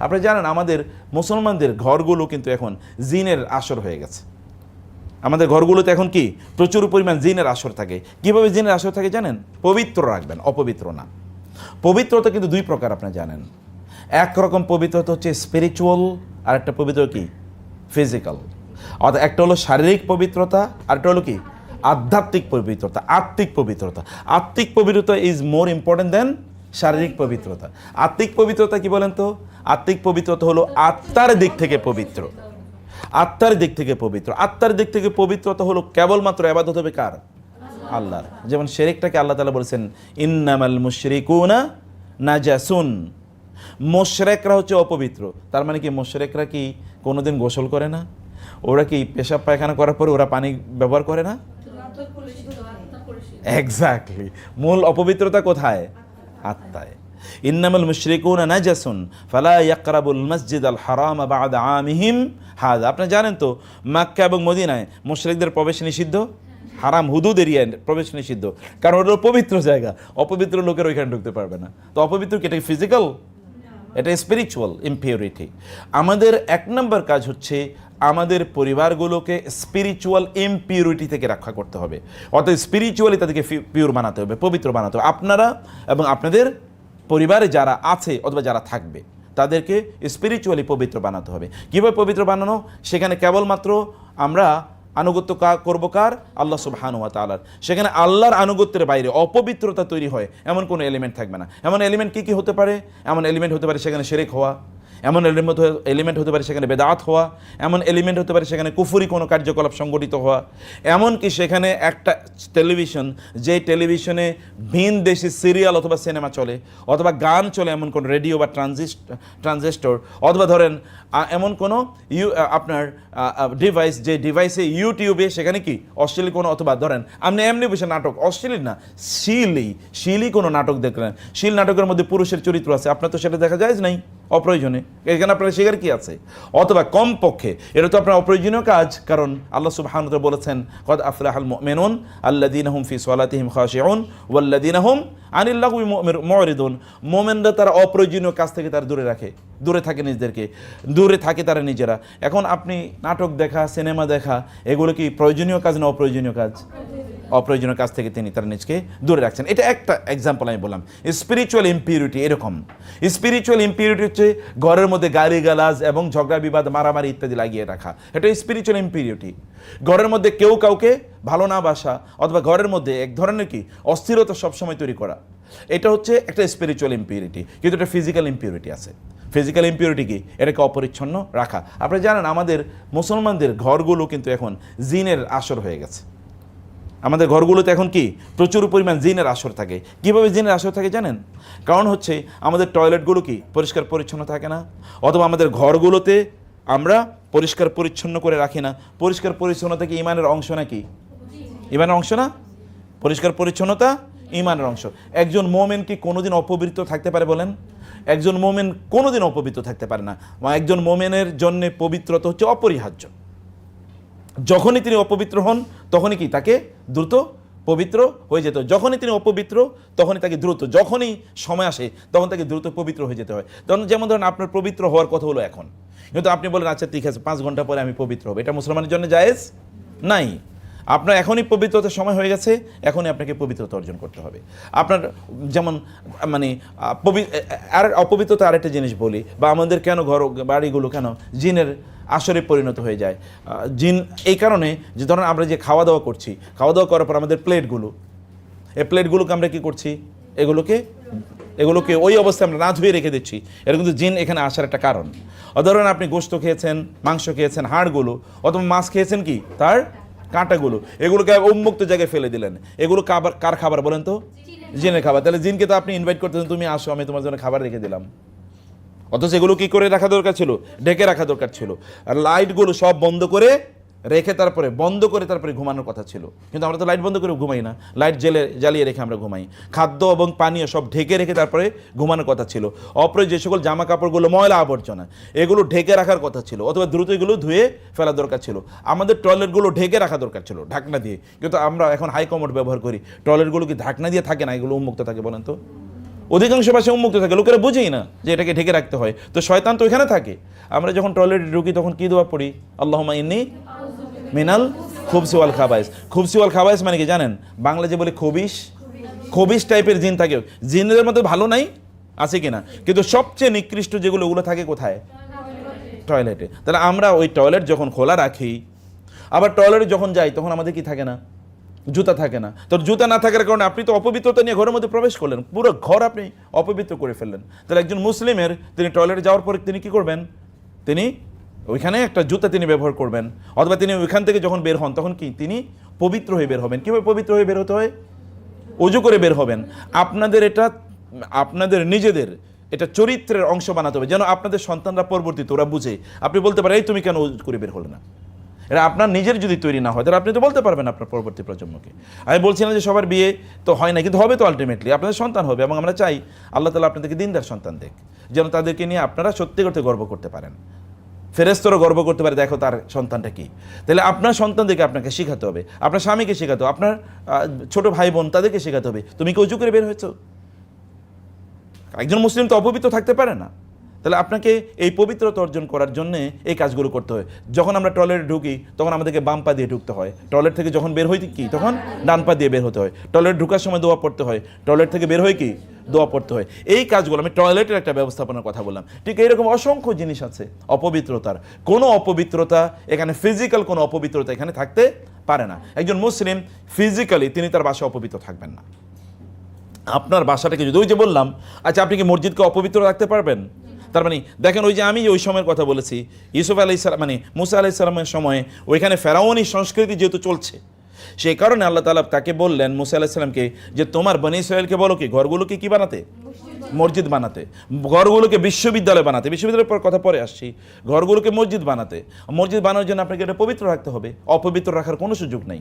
আপনারা জানেন, আমাদের মুসলমানদের ঘরগুলো কিন্তু এখন জিনের আসর হয়ে গেছে। আমাদের ঘরগুলোতে এখন কি? প্রচুর পরিমাণ জিনের আসর থাকে। কীভাবে জিনের আসর থাকে জানেন? পবিত্র রাখবেন, অপবিত্র না। পবিত্রতা কিন্তু দুই প্রকার আপনি জানেন। একরকম পবিত্রতা হচ্ছে স্পিরিচুয়াল আর একটা পবিত্র কি? ফিজিক্যাল অর্থাৎ একটা হলো শারীরিক পবিত্রতা আর একটা হলো কি? আধ্যাত্মিক পবিত্রতা, আত্মিক পবিত্রতা। আত্মিক পবিত্রতা ইজ মোর ইম্পর্টেন্ট দেন শারীরিক পবিত্রতা। আত্মিক পবিত্রতা কি বলেন তো? আত্মিক পবিত্রতা হলো আত্মার দিক থেকে পবিত্র। আত্মার দিক থেকে পবিত্র। আত্মার দিক থেকে পবিত্রতা হলো কেবলমাত্র আবাদত হবে কার? আল্লাহর। যেমন শেরেকটাকে আল্লাহ তালা বলেছেন ইন্নামাল মুশরিকুনা নাজাসুন। মোশরেকরা হচ্ছে অপবিত্র। তার মানে কি মোশরেকরা কি কোনোদিন গোসল করে না? ওরা কি পেশাব পায়খানা করার পরে ওরা পানি ব্যবহার করে না? এক্স্যাক্টলি মূল অপবিত্রতা কোথায়? আত্মায় ইন্নামাল মুশরিকুনা নাজাসুন, ফালা ইয়াকরাবুল মসজিদ আল হারাম বাদ আমিহিম। হাদা, আপনি জানেন তো, মাক্কা এবং মদিনায় মুশরিকদের প্রবেশ নিষিদ্ধ? হারাম হুদুদ এরিয়ায় প্রবেশ নিষিদ্ধ। কারণ ওটা পবিত্র জায়গা। অপবিত্র লোকের ওইখানে ঢুকতে পারবে না। তো অপবিত্র কি, এটা ফিজিক্যাল এটা স্পিরিচুয়াল ইম্পিউরিটি আমাদের এক নম্বর কাজ হচ্ছে আমাদের পরিবারগুলোকে স্পিরিচুয়াল ইম্পিউরিটি থেকে রক্ষা করতে হবে। অর্থাৎ স্পিরিচুয়ালি তাদেরকে পিওর বানাতে হবে, পবিত্র বানাতে হবে। আপনারা এবং আপনাদের পরিবারে যারা আছে অথবা যারা থাকবে, তাদেরকে স্পিরিচুয়ালি পবিত্র বানাতে হবে। কীভাবে পবিত্র বানানো? সেখানে কেবলমাত্র আমরা আনুগত্য কা- করব কার? আল্লাহ সুবহানুয়া তালার সেখানে আল্লাহর আনুগত্যের বাইরে অপবিত্রতা তৈরি হয়, এমন কোনো এলিমেন্ট থাকবে না। এমন এলিমেন্ট কী কী হতে পারে? এমন এলিমেন্ট হতে পারে সেখানে সেরেক হওয়া এমন এলিমেন্ট এলিমেন্ট হতে পারে সেখানে বেদাত হওয়া, এমন এলিমেন্ট হতে পারে সেখানে কুফুরি কোনো কার্যকলাপ সংগঠিত হওয়া, এমনকি সেখানে একটা টেলিভিশন যে টেলিভিশনে ভিন দেশি সিরিয়াল অথবা সিনেমা চলে, অথবা গান চলে, এমন কোনো রেডিও বা ট্রানজিস্ট ট্রানজিস্টর অথবা ধরেন এমন কোনো ইউ আপনার ডিভাইস যে ডিভাইসে ইউটিউবে সেখানে কি, অশ্লীল কোনো অথবা ধরেন, আপনি এমনি বসে নাটক অশ্লীল না শিলই শিলই কোনো নাটক দেখলেন, শিল নাটকের মধ্যে পুরুষের চরিত্র আছে, আপনার তো সেটা দেখা যায় নাই, অপ্রয়োজনে। এখানে আপনার শিকার কি আছে? অথবা কমপক্ষে, এটা তো আপনার অপ্রয়োজনীয় কাজ, কারণ আল্লাহ সুবহান বলেছেন, কদ আফলাহ মেনুন আল্লাদিন হুম ফি সালাতিহিম খাশিউন ওয়াল্লাদিন হুম আনিল্লাহু মুরিদুন মোমেনরা তারা অপ্রয়োজনীয় কাজ থেকে তারা দূরে রাখে। দূরে থাকে নিজেদেরকে। দূরে থাকে তারা নিজেরা। এখন আপনি নাটক দেখা, সিনেমা দেখা, এগুলো কি প্রয়োজনীয় কাজ না অপ্রয়োজনীয় কাজ? অপ্রয়োজনীয় কাজ থেকে তিনি তার নিজকে দূরে রাখছেন। এটা একটা এক্সাম্পল আমি বললাম। স্পিরিচুয়াল ইম্পিউরিটি এরকম। স্পিরিচুয়াল ইম্পিউরিটি হচ্ছে ঘরের মধ্যে গালি গালাজ এবং ঝগড়া, বিবাদ, মারামারি ইত্যাদি লাগিয়ে রাখা। এটা স্পিরিচুয়াল ইম্পিউরিটি ঘরের মধ্যে কেউ কাউকে ভালো না বাসা অথবা ঘরের মধ্যে এক ধরনের কি অস্থিরতা সবসময় তৈরি করা। এটা হচ্ছে একটা স্পিরিচুয়াল ইম্পিউরিটি কিন্তু এটা ফিজিক্যাল ইম্পিউরিটি আছে। ফিজিক্যাল ইম্পিউরিটি কি? এটাকে অপরিচ্ছন্ন রাখা। আপনি জানেন আমাদের মুসলমানদের ঘরগুলো কিন্তু এখন জিনের আসর হয়ে গেছে। আমাদের ঘরগুলোতে এখন কি? প্রচুর পরিমাণ জিনের আসর থাকে। কীভাবে জিনের আসর থাকে জানেন? কারণ হচ্ছে আমাদের টয়লেটগুলো কি? পরিষ্কার পরিচ্ছন্ন থাকে না। অথবা আমাদের ঘরগুলোতে আমরা পরিষ্কার পরিচ্ছন্ন করে রাখি না। পরিষ্কার পরিচ্ছন্নতা কি ইমানের অংশ নাকি? ইমানের অংশ না? পরিষ্কার পরিচ্ছন্নতা, ইমানের অংশ। একজন মোমেন কি কোনোদিন অপবিত্র থাকতে পারে বলেন? একজন মোমেন কোনোদিন অপবিত্র থাকতে পারে না। একজন মোমেনের জন্য পবিত্রতা হচ্ছে অপরিহার্য। যখনই তিনি অপবিত্র হন, তখনই কি তাকে দ্রুত পবিত্র হয়ে যেতে যখনই তিনি অপবিত্র, তখনই তাকে দ্রুত। যখনই সময় আসে, তখন তাকে দ্রুত পবিত্র হয়ে যেতে হয়। তখন যেমন ধরেন আপনার পবিত্র হওয়ার কথা হলো এখন। কিন্তু আপনি বলেন আচ্ছা ঠিক আছে, পাঁচ ঘণ্টা পরে আমি পবিত্র হব। এটা মুসলমানের জন্য জায়েজ? নাই। আপনার এখনই পবিত্রতার সময় হয়ে গেছে, এখনই আপনাকে পবিত্রতা অর্জন করতে হবে। আপনার যেমন মানে আর অপবিত্রতা আরেকটা জিনিস বলি, বা আমাদের কেন ঘর, বাড়িগুলো কেন জিনের আসরে পরিণত হয়ে যায়? জিন, এই কারণে যে ধরেন আমরা যে খাওয়া দাওয়া করছি খাওয়া দাওয়া করার পর আমাদের প্লেটগুলো, এই প্লেটগুলোকে আমরা কি করছি? এগুলোকে এগুলোকে ওই অবস্থায় আমরা না ধুয়ে রেখে দিচ্ছি। এটা কিন্তু জিন এখানে আসার একটা কারণ। ধরেন আপনি গোস্ত খেয়েছেন, মাংস খেয়েছেন, হাড়গুলো, অথবা মাছ খেয়েছেন কি? তার কাঁটাগুলো। এগুলোকে উন্মুক্ত জায়গায় ফেলে দিলেন। এগুলো খাবার কার খাবার বলেন তো? জিনের খাবার। তাহলে জিনকে তো আপনি ইনভাইট করতেছেন, তুমি আসো, আমি তোমার জন্য খাবার রেখে দিলাম। অথচ এগুলো কি করে রাখা দরকার ছিল? ঢেকে রাখা দরকার ছিল। আর লাইটগুলো সব বন্ধ করে রেখে তারপরে, বন্ধ করে তারপরে ঘুমানোর কথা ছিল। কিন্তু আমরা তো লাইট বন্ধ করে ঘুমাই না। লাইট জেলে জ্বালিয়ে রেখে আমরা ঘুমাই। খাদ্য এবং পানীয় সব ঢেকে রেখে তারপরে ঘুমানোর কথা ছিল। অপরে যে সকল জামা কাপড়গুলো ময়লা আবর্জনা, এগুলো ঢেকে রাখার কথা ছিল। অথবা দ্রুত এগুলো ধুয়ে ফেলা দরকার ছিল। আমাদের টয়লেটগুলো ঢেকে রাখা দরকার ছিল, ঢাকনা দিয়ে। কিন্তু আমরা এখন হাই কমোড ব্যবহার করি। টয়লেটগুলো কি ঢাকনা দিয়ে থাকে না? এগুলো উন্মুক্ত থাকে বলেন তো? অধিকাংশ বাসে উন্মুক্ত থাকে, লোকেরা বুঝেই না যে এটাকে ঢেকে রাখতে হয়। তো শয়তান তো এখানে থাকে। আমরা যখন টয়লেটে ঢুকি তখন কি দোয়া পড়ি? আল্লাহ ইন্নি মিনাল খুবসিওয়াল খাবাইস। খুবসিওয়াল খাবাইস মানে কি জানেন? বাংলা যে বলে খবিস খবিস টাইপের জিন থাকে। জিনদের মধ্যে ভালো নাই, আছে কিনা? কিন্তু সবচেয়ে নিকৃষ্ট যেগুলো, ওগুলো থাকে কোথায়? টয়লেটে। তাহলে আমরা ওই টয়লেট যখন খোলা রাখি, আবার টয়লেটে যখন যাই, তখন আমাদের কি থাকে না? জুতা থাকে না। তো জুতা না থাকার কারণে আপনি তো অপবিত্রতা নিয়ে ঘরের মধ্যে প্রবেশ করলেন। পুরো ঘর আপনি অপবিত্র করে ফেললেন। তাহলে একজন মুসলিমের, তিনি টয়লেটে যাওয়ার পরে তিনি কি করবেন? তিনি ওইখানে একটা জুতা তিনি ব্যবহার করবেন। অথবা তিনি ওইখান থেকে যখন বের হন, তখন কি তিনি পবিত্র হয়ে বের হবেন? কীভাবে পবিত্র হয়ে বের হতে হয়? অজু করে বের হবেন। আপনাদের এটা, আপনাদের নিজেদের এটা চরিত্রের অংশ বানাতে হবে। যেন আপনাদের সন্তানরা পরবর্তীতে, ওরা বুঝে। আপনি বলতে পারেন, এই তুমি কেন অজু করে বের হলে না? এটা আপনার নিজের যদি তৈরি না হয়, তাহলে আপনি তো বলতে পারবেন আপনার পরবর্তী প্রজন্মকে। আমি বলছি না যে সবার বিয়ে তো হয় না, কিন্তু হবে তো আলটিমেটলি আপনাদের সন্তান হবে, এবং আমরা চাই আল্লাহ তালা আপনাদেরকে দিনদার সন্তান দেখ। যেন তাদেরকে নিয়ে আপনারা সত্যি করতে গর্ব করতে পারেন। ফেরেস্তরও গর্ব করতে পারে, দেখো তার সন্তানটা কি? তাহলে আপনার সন্তানদেরকে আপনাকে শেখাতে হবে, আপনার স্বামীকে শেখাতে হবে, আপনার ছোট ভাই বোন তাদেরকে শেখাতে হবে। তুমি কি উঁচু করে বের হয়েছো? একজন মুসলিম তো অপবিত্র থাকতে পারে না। তাহলে আপনাকে এই পবিত্রতা অর্জন করার জন্য এই কাজগুলো করতে হয়। যখন আমরা টয়লেটে ঢুকি, তখন আমাদেরকে বাম পা দিয়ে ঢুকতে হয়। টয়লেট থেকে যখন বের হই কি? তখন ডান পা দিয়ে বের হতে হয়। টয়লেট ঢুকার সময় দোয়া পড়তে হয়। টয়লেট থেকে বের হয়ে কি? দোয়া পড়তে হয়। এই কাজগুলো আমি টয়লেটের একটা ব্যবস্থাপনার কথা বললাম। ঠিক এইরকম অসংখ্য জিনিস আছে অপবিত্রতার। কোনো অপবিত্রতা এখানে ফিজিক্যাল কোনো অপবিত্রতা এখানে থাকতে পারে না। একজন মুসলিম ফিজিক্যালি তিনি তার বাসায় অপবিত্র থাকবেন না। আপনার বাসাটাকে যদি ওই যে বললাম আচ্ছা আপনি কি মসজিদকে অপবিত্র রাখতে পারবেন? তার মানে দেখেন ওই যে আমি ওই সময়ের কথা বলেছি, ইউসুফ আলাই মানে মুসা আলাই সালামের সময় ওইখানে ফেরাউনি সংস্কৃতি যেহেতু চলছে সেই কারণে আল্লাহ তালা তাকে বললেন, মুসা আল্লাহ সাল্লামকে যে, তোমার বনি ইসরায়েলকে বলো কি, ঘরগুলোকে কি বানাতে? মসজিদ বানাতে। ঘরগুলোকে বিশ্ববিদ্যালয় বানাতে। বিশ্ববিদ্যালয়ের পর কথা পরে আসছি। ঘরগুলোকে মসজিদ বানাতে। মসজিদ বানানোর জন্য আপনাকে এটা পবিত্র রাখতে হবে। অপবিত্র রাখার কোনো সুযোগ নেই।